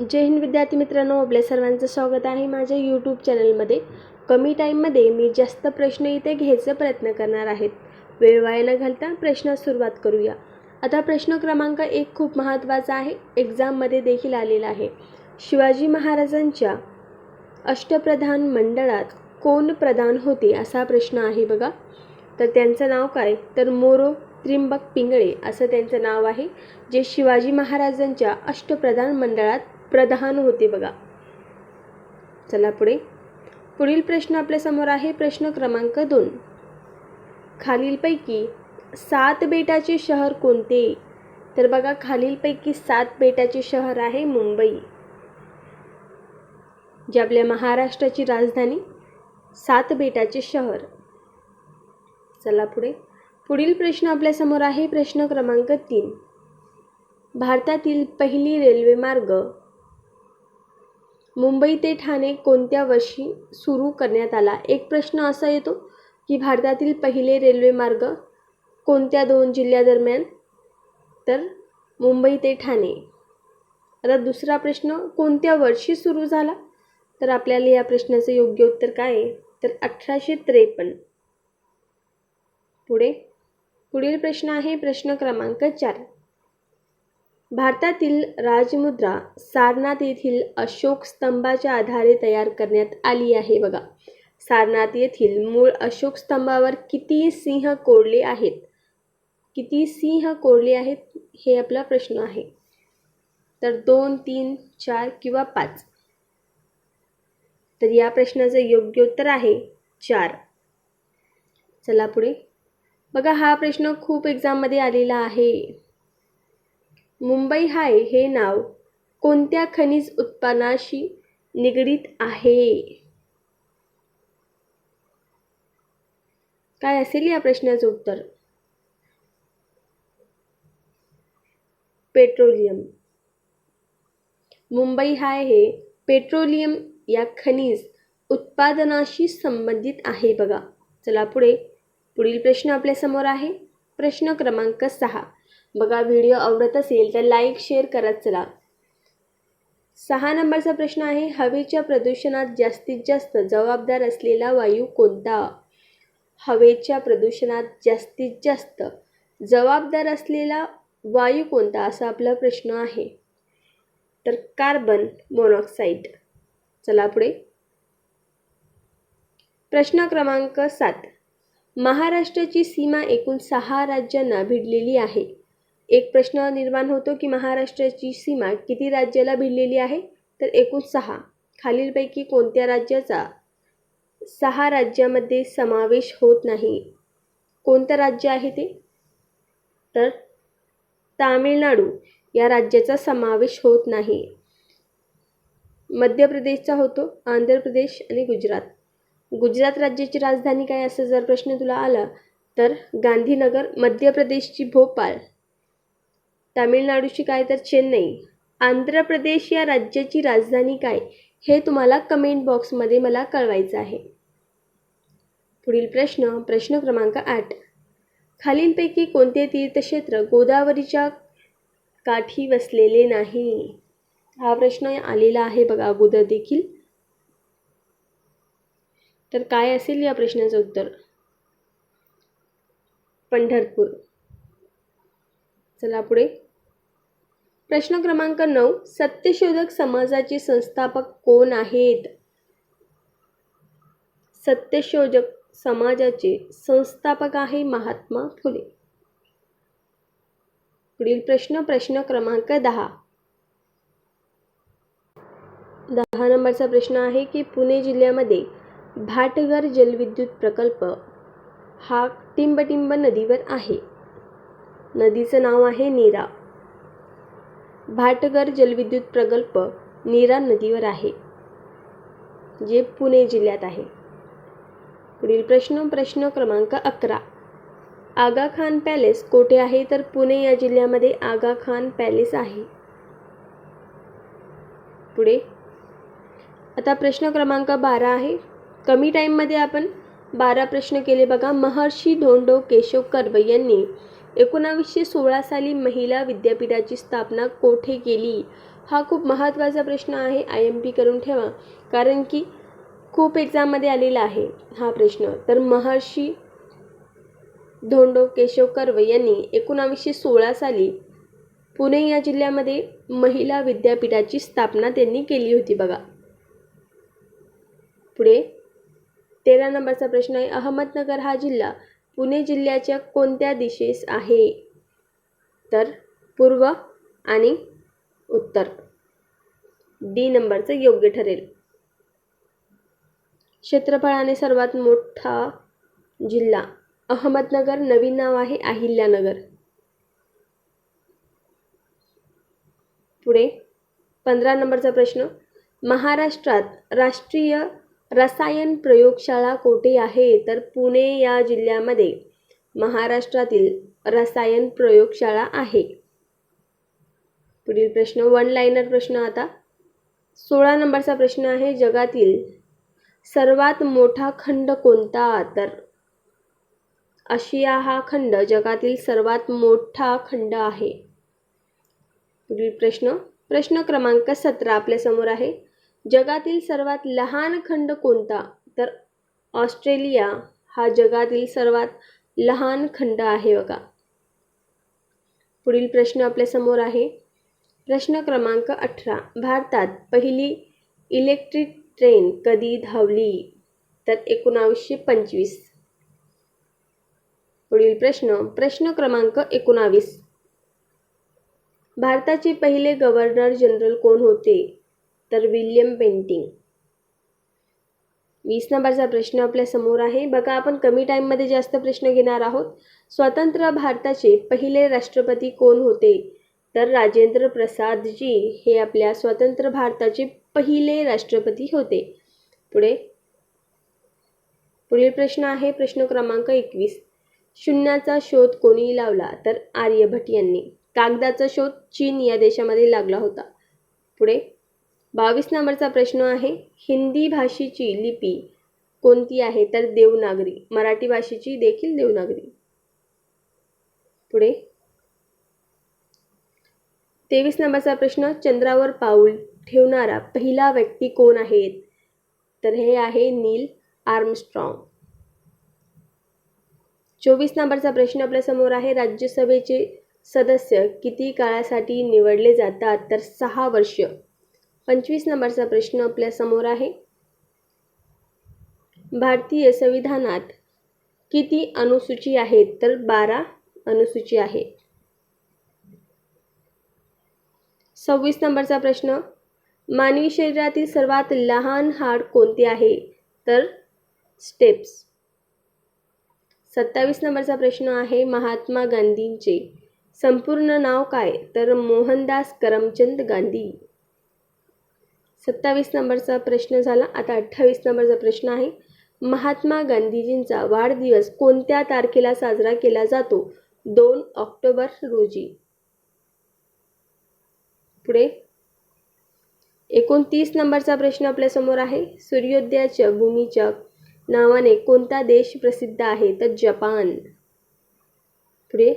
जय हिंद विद्यार्थी मित्रांनो आपल्या सर्वांचं स्वागत आहे माझ्या यूट्यूब चॅनलमध्ये कमी टाईममध्ये मी जास्त प्रश्न इथे घ्यायचा प्रयत्न करणार आहेत वेळ वाया न घालता प्रश्नास सुरुवात करूया. आता प्रश्न क्रमांक एक खूप महत्त्वाचा आहे. एक्झाममध्ये देखील आलेला आहे. शिवाजी महाराजांच्या अष्टप्रधान मंडळात कोण प्रधान होते असा प्रश्न आहे बघा. तर त्यांचं नाव काय? तर मोरो त्रिंबक पिंगळे असं त्यांचं नाव आहे जे शिवाजी महाराजांच्या अष्टप्रधान मंडळात प्रधान होते बघा. चला पुढे. पुढील प्रश्न आपल्यासमोर आहे प्रश्न क्रमांक दोन. खालीलपैकी सात बेटाचे शहर कोणते? तर बघा खालीलपैकी सात बेटाचे शहर आहे मुंबई. जे आपल्या महाराष्ट्राची राजधानी सात बेटाचे शहर. चला पुढे. पुढील प्रश्न आपल्यासमोर आहे प्रश्न क्रमांक तीन. भारतातील पहिली रेल्वे मार्ग मुंबई ते ठाणे कोणत्या वर्षी सुरू करण्यात आला? एक प्रश्न असा येतो की भारतातील पहिले रेल्वे मार्ग कोणत्या दोन जिल्ह्यादरम्यान? तर मुंबई ते ठाणे. आता दुसरा प्रश्न कोणत्या वर्षी सुरू झाला? तर आपल्याला या प्रश्नाचं योग्य उत्तर काय आहे? तर अठराशे त्रेपन्न. पुढे. पुढील प्रश्न आहे प्रश्न क्रमांक चार. भारतातील राजमुद्रा सारनाथ येथील अशोक स्तंभाच्या आधारे तयार करण्यात आली आहे बघा. सारनाथ येथील मूळ अशोक स्तंभावर किती सिंह कोरले आहेत? किती सिंह कोरले आहेत? हे आपला प्रश्न आहे. तर दोन तीन चार किंवा पाच. तर या प्रश्नाचं योग्य उत्तर आहे चार. चला पुढे. बघा हा प्रश्न खूप एक्झाममध्ये आलेला आहे. मुंबई हाय हे नाव कोणत्या खनिज उत्पादनाशी निगडीत आहे? काय असेल या प्रश्नाचं उत्तर? पेट्रोलियम. मुंबई हाय हे पेट्रोलियम या खनिज उत्पादनाशी संबंधित आहे बघा. चला पुढे पुढील प्रश्न आपल्यासमोर आहे. प्रश्न क्रमांक सहा. बघा व्हिडिओ आवडत असेल तर लाईक शेअर करत चला. सहा नंबरचा प्रश्न आहे हवेच्या प्रदूषणात जास्तीत जास्त जबाबदार असलेला वायू कोणता? हवेच्या प्रदूषणात जास्तीत जास्त जबाबदार असलेला वायू कोणता? असा आपला प्रश्न आहे. तर कार्बन मोनॉक्साईड चला पुढे. प्रश्न क्रमांक सात. महाराष्ट्राची सीमा एकूण सहा राज्यांना भिडलेली आहे. एक प्रश्न निर्माण होतो की महाराष्ट्राची सीमा किती राज्याला भिडलेली आहे? तर एकूण सहा. खालीलपैकी कोणत्या राज्याचा सहा राज्यामध्ये समावेश होत नाही? कोणतं राज्य आहे ते? तर तामिळनाडू या राज्याचा समावेश होत नाही. मध्य प्रदेशचा होतो आंध्र प्रदेश आणि गुजरात. गुजरात राज्याची राजधानी काय? असं जर प्रश्न तुला आला तर गांधीनगर मध्य प्रदेशची भोपाळ. तामिळनाडूची काय तर चेन्नई. आंध्र प्रदेश या राज्याची राजधानी काय? हे तुम्हाला कमेंट बॉक्समध्ये मला कळवायचं आहे. पुढील प्रश्न प्रश्न क्रमांक आठ. खालीलपैकी कोणते तीर्थक्षेत्र गोदावरीच्या काठी वसलेले नाही? हा प्रश्न आलेला आहे बघा अगोदर देखील. तर काय असेल या प्रश्नाचं उत्तर? पंढरपूर. चला पुढे. प्रश्न क्रमांक नऊ सत्यशोधक समाजाचे संस्थापक कोण आहेत? सत्यशोधक समाजाचे संस्थापक आहे महात्मा फुले. पुढील प्रश्न प्रश्न क्रमांक दहा. दहा नंबरचा प्रश्न आहे की पुणे जिल्ह्यामध्ये भाटघर जलविद्युत प्रकल्प हा टिंबटिंब नदीवर आहे. नदीचं नाव आहे नीरा. भाटघर जलविद्युत प्रकल्प नीरा नदीवर आहे जे पुणे जिल्ह्यात आहे. पुढील प्रश्न प्रश्न क्रमांक अकरा. आगा खान पॅलेस कोठे आहे? तर पुणे या जिल्ह्यामध्ये आगा खान पॅलेस आहे. पुढे. आता प्रश्न क्रमांक बारा आहे. कमी टाईममध्ये आपण बारा प्रश्न केले बघा. महर्षी धोंडो केशव कर्वे यांनी एकोणावीसशे सोळा साली महिला विद्यापीठाची स्थापना कोठे केली? हा खूप महत्त्वाचा प्रश्न आहे. आय एम पी करून ठेवा. कारण की खूप एक्झाममध्ये आलेला आहे हा प्रश्न. तर महर्षी धोंडो केशव कर्वे यांनी एकोणावीसशे सोळा साली पुणे या जिल्ह्यामध्ये महिला विद्यापीठाची स्थापना त्यांनी केली होती बघा. पुढे तेरा नंबरचा प्रश्न आहे. अहमदनगर हा जिल्हा पुणे जिल्ह्याच्या कोणत्या दिशेस आहे? तर पूर्व आणि उत्तर. डी नंबरचं योग्य ठरेल. क्षेत्रफळाने सर्वात मोठा जिल्हा अहमदनगर नवीन नाव आहे अहिल्यानगर. पुढे पंधरा नंबरचा प्रश्न. महाराष्ट्रात राष्ट्रीय रसायन प्रयोगशाळा कोठे आहे? तर पुणे या जिल्ह्यामध्ये महाराष्ट्रातील रसायन प्रयोगशाळा आहे. पुढील प्रश्न वन लाईनर प्रश्न आता. सोळा नंबरचा प्रश्न आहे जगातील सर्वात मोठा खंड कोणता? तर आशिया हा खंड जगातील सर्वात मोठा खंड आहे. पुढील प्रश्न प्रश्न क्रमांक सतरा आपल्यासमोर आहे. जगातील सर्वात लहान खंड कोणता? तर ऑस्ट्रेलिया हा जगातील सर्वात लहान खंड आहे बघा. पुढील प्रश्न आपल्यासमोर आहे. प्रश्न क्रमांक अठरा. भारतात पहिली इलेक्ट्रिक ट्रेन कधी धावली? तर एकोणावीसशे पंचवीस. पुढील प्रश्न. प्रश्न क्रमांक एकोणावीस. भारताचे पहिले गव्हर्नर जनरल कोण होते? तर विल्यम पेंटिंग. वीस नंबरचा प्रश्न आपल्यासमोर आहे. बघा आपण कमी टाईममध्ये जास्त प्रश्न घेणार आहोत. स्वतंत्र भारताचे पहिले राष्ट्रपती कोण होते? तर राजेंद्र प्रसादजी हे आपल्या स्वतंत्र भारताचे पहिले राष्ट्रपती होते. पुढे. पुढील प्रश्न आहे प्रश्न क्रमांक एकवीस. शून्याचा शोध कोणी लावला तर आर्यभट यांनी. कागदाचा शोध चीन या देशामध्ये लागला होता. पुढे. बावीस नंबरचा प्रश्न आहे हिंदी भाषेची लिपी कोणती आहे? तर देवनागरी. मराठी भाषेची देखील देवनागरी. पुढे. तेवीस नंबरचा प्रश्न चंद्रावर पाऊल ठेवणारा पहिला व्यक्ती कोण आहेत तर हे आहे नील आर्मस्ट्रॉंग. चोवीस नंबरचा प्रश्न आपल्यासमोर आहे राज्यसभेचे सदस्य किती काळासाठी निवडले जातात? तर सहा वर्ष. पंचवीस नंबरचा प्रश्न आपल्यासमोर आहे. भारतीय संविधानात किती अनुसूची आहेत? तर बारा अनुसूची आहे. सव्वीस नंबरचा प्रश्न मानवी शरीरातील सर्वात लहान हाड कोणते आहे? तर स्टेप्स. सत्तावीस नंबरचा प्रश्न आहे महात्मा गांधींचे संपूर्ण नाव काय? तर मोहनदास करमचंद गांधी. सत्तावीस नंबरचा प्रश्न झाला. आता अठ्ठावीस नंबरचा प्रश्न आहे. महात्मा गांधीजींचा वाढदिवस कोणत्या तारखेला साजरा केला जातो? दोन ऑक्टोबर रोजी. पुढे. एकोणतीस नंबरचा प्रश्न आपल्यासमोर आहे. सूर्योदयाच्या भूमीच्या नावाने कोणता देश प्रसिद्ध आहे? तर जपान. पुढे.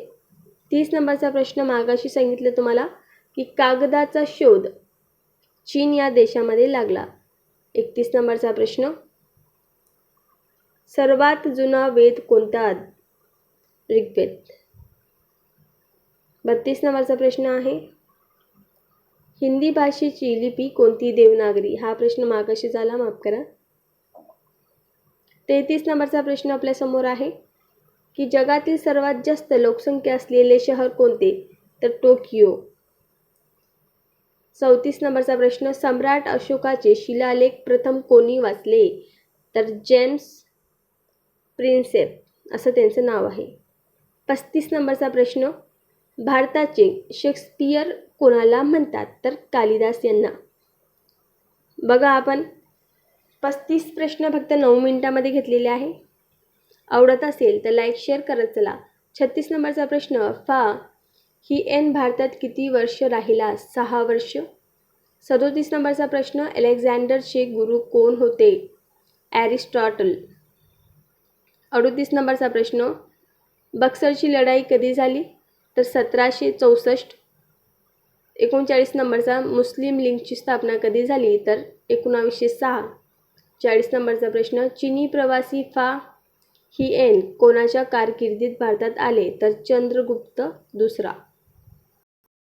तीस नंबरचा प्रश्न मागाशी सांगितलं तुम्हाला की कागदाचा शोध चीन या देशामध्ये लागला. एकतीस नंबरचा प्रश्न. सर्वात जुना वेद कोणता? ऋग्वेद. बत्तीस नंबरचा प्रश्न आहे. हिंदी भाषेची लिपी कोणती देवनागरी? हा प्रश्न मागाशी झाला माफ करा. तेहतीस नंबरचा प्रश्न आपल्यासमोर आहे की जगातील सर्वात जास्त लोकसंख्या असलेले शहर कोणते? तर टोकियो. चौतीस नंबरचा प्रश्न सम्राट अशोकाचे शिलालेख प्रथम कोणी वाचले? तर जेम्स प्रिन्सेप असं त्यांचं नाव आहे. पस्तीस नंबरचा प्रश्न भारताचे शेक्सपियर कोणाला म्हणतात? तर कालिदास यांना. बघा आपण पस्तीस प्रश्न फक्त नऊ मिनटामध्ये घेतलेले आहे. आवडत असेल तर लाईक शेअर करत चला. छत्तीस नंबरचा प्रश्न फा एन भारतात किती वर्ष राहिला? सहा वर्ष? सदोतीस नंबरचा प्रश्न अलेक्झांडरचे गुरु कोण होते? ॲरिस्टॉटल अडोतीस नंबरचा प्रश्न बक्सरची लढाई कधी झाली? तर सतराशे चौसष्ट. एकोणचाळीस नंबरचा मुस्लिम लीगची स्थापना कधी झाली? तर एकोणावीसशे सहा. चाळीस नंबरचा प्रश्न चिनी प्रवासी फा ही एन कोणाच्या कारकिर्दीत भारतात आले? तर चंद्रगुप्त दुसरा.